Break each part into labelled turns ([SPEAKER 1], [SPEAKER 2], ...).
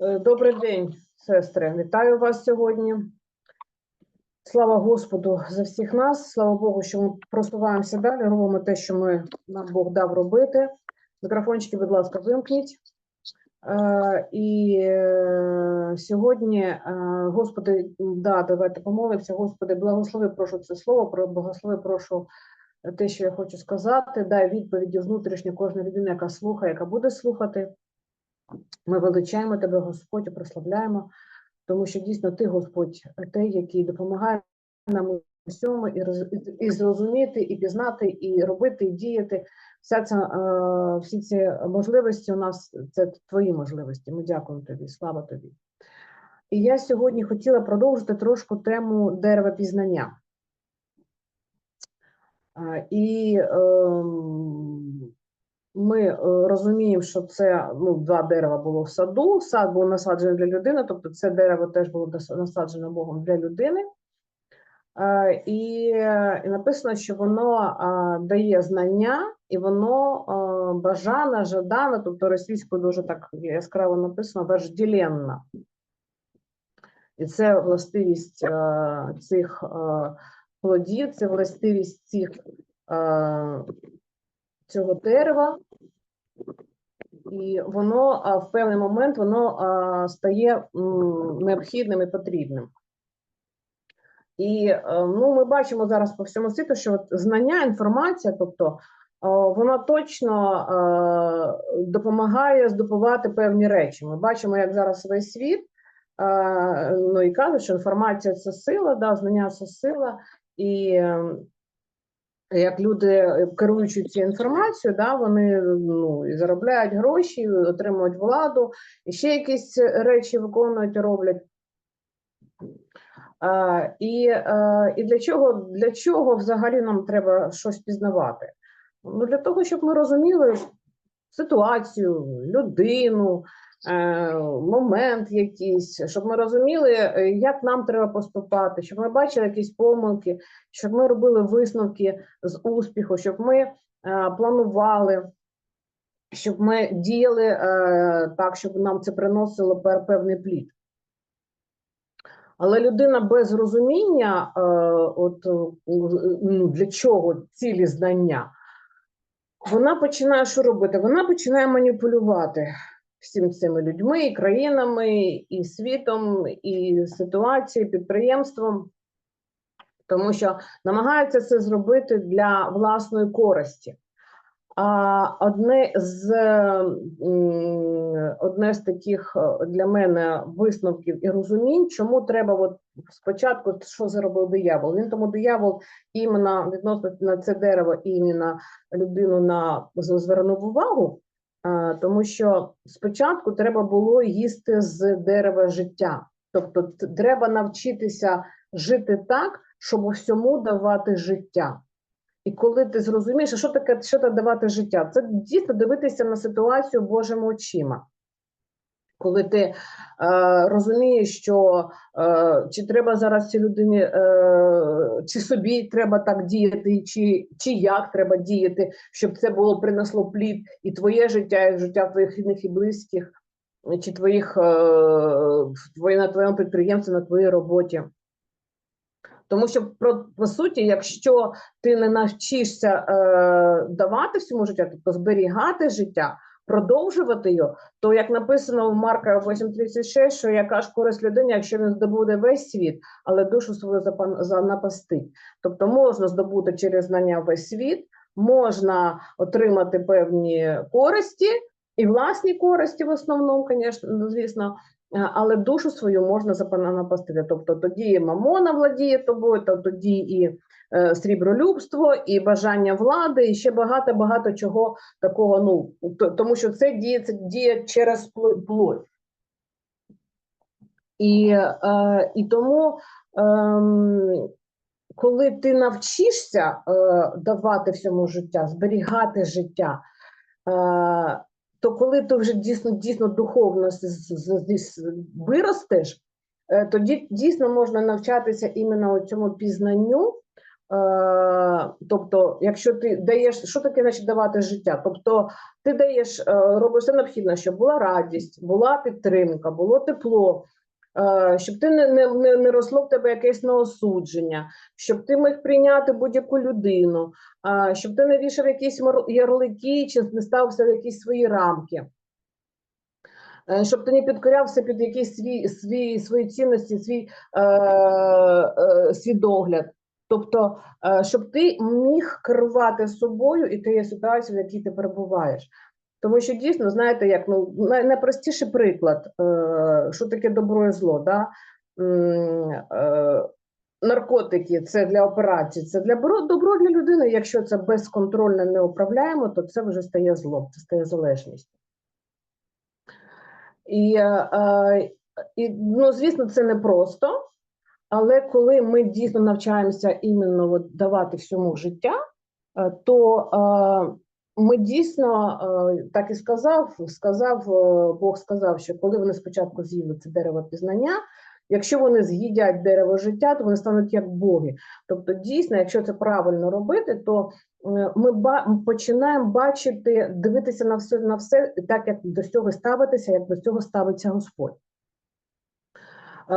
[SPEAKER 1] Е, Добрий день, сестри. Вітаю вас сьогодні. Слава Господу за всіх нас. Слава Богу, що ми просуваємося далі, робимо те, що ми, нам Бог дав робити. Мікрофончики, будь ласка, вимкніть. Е, І е, сьогодні, е, Господи, да, давайте помолимося. Господи, благослови, прошу це слово, благослови, прошу те, що я хочу сказати. Дай відповіді внутрішньо кожна людина, яка слухає, яка буде слухати. Ми величаємо тебе, Господь, і прославляємо, тому що дійсно ти, Господь, той, який допомагає нам у всьому і, роз, і- зрозуміти, і пізнати, і робити, і діяти. Вся ця, е, всі ці можливості у нас це твої можливості. Ми дякуємо тобі, слава тобі. І я сьогодні хотіла продовжити трошку тему дерева пізнання. Е, І ем, ми е, розуміємо, що це ну, два дерева було в саду. Сад був насаджений для людини, тобто це дерево теж було насаджено Богом для людини. Е, І, і написано, що воно е, дає знання, і воно бажане, жадане, тобто російською дуже так яскраво написано, вожделенна. І це властивість цих плодів, це властивість цих, цього дерева, і воно в певний момент воно стає необхідним і потрібним. І е, ну, ми бачимо зараз по всьому світу, що от знання, інформація, тобто вона точно е, допомагає здобувати певні речі. Ми бачимо, як зараз весь світ е, ну, і кажуть, що інформація це сила, да, знання це сила. І е, як люди, е, керуючи цією інформацією, да, вони ну, і заробляють гроші, отримують владу, і ще якісь речі виконують роблять. А, і, е, і для чого, для чого взагалі нам треба щось пізнавати? Ну, для того, щоб ми розуміли ситуацію, людину, момент якийсь, щоб ми розуміли, е, як нам треба поступати, щоб ми бачили якісь помилки, щоб ми робили висновки з успіху, щоб ми е, планували, щоб ми діяли е, так, щоб нам це приносило певний плід. Але людина без розуміння, е, от, е, ну, для чого цілі знання, вона починає що робити? Вона починає маніпулювати всім цими людьми, і країнами, і світом, і ситуацією, підприємством, тому що намагається це зробити для власної користі. А одне з одне з таких е, для мене висновків і розумінь, чому треба от спочатку, що зробив диявол? Він тому диявол іменно відносно на це дерево, іменно людину на звернув увагу, тому що спочатку треба було їсти з дерева життя. Тобто треба навчитися жити так, щоб всьому давати життя. І коли ти зрозумієш, що таке що таке давати життя, це дійсно дивитися на ситуацію Божими очима. Коли ти е, розумієш, що е, чи треба зараз цій людині, е, чи собі треба так діяти, чи, чи як треба діяти, щоб це було принесло плід і твоє життя, і життя твоїх рідних і близьких, чи твоїх в твоє, на твоєму підприємстві, на твоїй роботі. Тому що по суті, якщо ти не навчишся давати всьому життя, тобто зберігати життя, продовжувати його, то як написано в Марка 8.36, що яка ж користь людині, якщо він здобуде весь світ, але душу свою занапастить. Тобто можна здобути через знання весь світ, можна отримати певні користі і власні користі в основному, звісно, звісно. Але душу свою можна запана- напастити. Тобто тоді і мамона владіє тобою, то тоді і е, срібролюбство, і бажання влади, і ще багато багато чого такого. Ну тому що це діє, це діє через пло- плоть. І, е, і тому, ем, коли ти навчишся е, давати всьому життя, зберігати життя, е, то коли ти вже дійсно дійсно духовно виростеш, е, тоді дійсно можна навчатися іменно цьому пізнанню, Е, тобто, якщо ти даєш, що таке значить давати життя? Тобто, ти даєш, е, робиш все необхідне, щоб була радість, була підтримка, було тепло, щоб ти не, не, не, росло в тебе якесь неосудження, щоб ти міг прийняти будь-яку людину, е, щоб ти не вішав якісь ярлики чи не ставився в якісь свої рамки. Е, Щоб ти не підкорявся під якісь свій, свій, свої цінності, свій е, е, свідогляд. Тобто, е, щоб ти міг керувати собою і тією ситуацією, в якій ти перебуваєш. Тому що дійсно, знаєте, як ну найпростіший приклад, е, що таке добро і зло. Да? Е, наркотики це для операції, це для добро, для людини. Якщо це безконтрольно не управляємо, то це вже стає злом, це стає залежністю. І, е, і ну, звісно, це непросто, але коли ми дійсно навчаємося іменно давати всьому життя, то ми дійсно, е, так і сказав, сказав, е, Бог сказав, що коли вони спочатку з'їли це дерево пізнання, якщо вони з'їдять дерево життя, то вони стануть як боги. Тобто, дійсно, якщо це правильно робити, то е, ми починаємо бачити, дивитися на все на все так, як до цього ставитися, як до цього ставиться Господь. Е,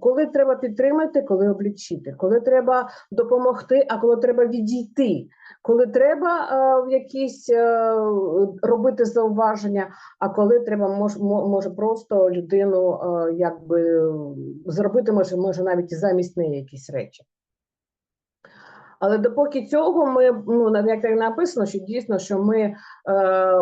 [SPEAKER 1] Коли треба підтримати, коли облічити, коли треба допомогти, а коли треба відійти, коли треба е, в якісь е, робити зауваження, а коли треба мож, може просто людину е, якби зробити, може, може навіть і замість неї якісь речі. Але допоки цього ми ну як так написано, що дійсно, що ми е,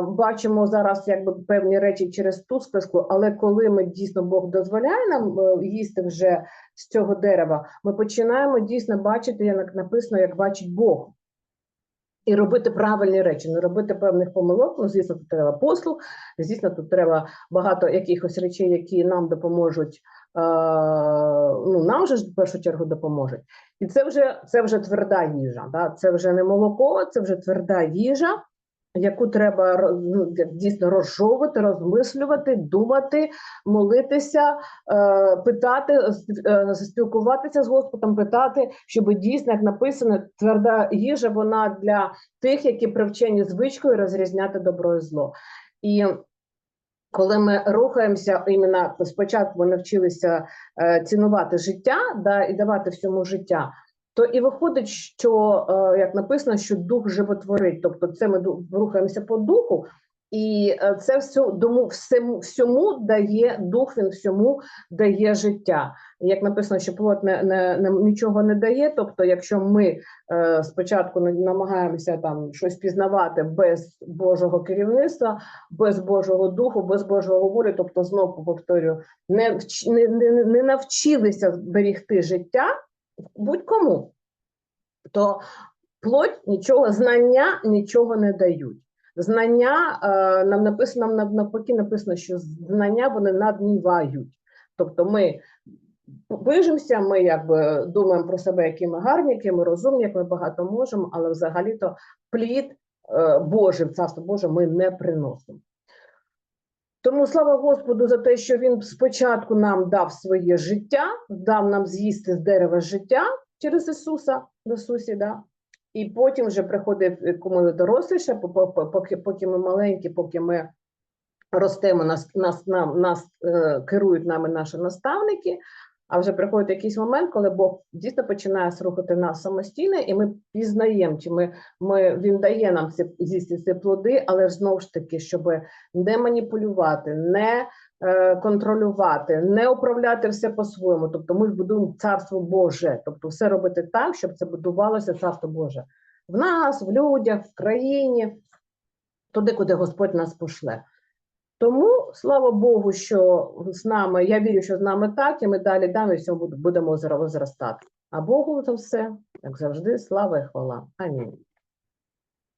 [SPEAKER 1] бачимо зараз якби певні речі через ту списку, але коли ми дійсно Бог дозволяє нам е, їсти вже з цього дерева, ми починаємо дійсно бачити, як написано, як бачить Бог. І робити правильні речі, не робити певних помилок. Ну, звісно, тут треба послуг, звісно, тут треба багато якихось речей, які нам допоможуть. Е, ну, нам же ж в першу чергу допоможуть. І це вже це вже тверда їжа. Да? Це вже не молоко, це вже тверда їжа, яку треба ну, дійсно розжовувати, розмислювати, думати, молитися, е, питати, е, спілкуватися з Господом, питати, щоб дійсно, як написано, тверда їжа вона для тих, які привчені звичкою розрізняти добро і зло. І коли ми рухаємося, іменно спочатку ми навчилися е, цінувати життя да, і давати всьому життя, то і виходить, що е, як написано, що дух животворить, тобто це ми рухаємося по духу, і е, це все дому всьому, всьому дає дух, він всьому дає життя. Як написано, що плод не, не, не нічого не дає. Тобто, якщо ми е, спочатку намагаємося там щось пізнавати без Божого керівництва, без Божого духу, без Божого волі, тобто знову повторюю, не, не, не, не навчилися зберігти життя будь-кому, то плоть нічого, знання нічого не дають. Знання е, нам написано нам навпаки написано, що знання вони наднівають. Тобто ми пижимося, ми якби думаємо про себе, які ми гарні, які ми розумні, як ми багато можемо, але взагалі-то плід е, Божий, царство Боже, ми не приносимо. Тому слава Господу за те, що Він спочатку нам дав своє життя, дав нам з'їсти з дерева життя через Ісуса, в Ісусі, да? І потім вже приходить, коли ми доросліше, по- по- по- поки, поки ми маленькі, поки ми ростемо, нас, нас, нам, нас е, керують нами наші наставники. А вже приходить якийсь момент, коли Бог дійсно починає слухати нас самостійно, і ми пізнаємо, чи ми, ми він дає нам ці з'їсти ці плоди, але ж знову ж таки, щоб не маніпулювати, не е, контролювати, не управляти все по-своєму. Тобто ми будуємо царство Боже, тобто все робити так, щоб це будувалося царство Боже в нас, в людях, в країні, туди, куди Господь нас пошле. Тому слава Богу, що з нами, я вірю, що з нами так, і ми далі далі всьому будемо зро- зростати. А Богу за все, як завжди, слава і хвала. Амінь.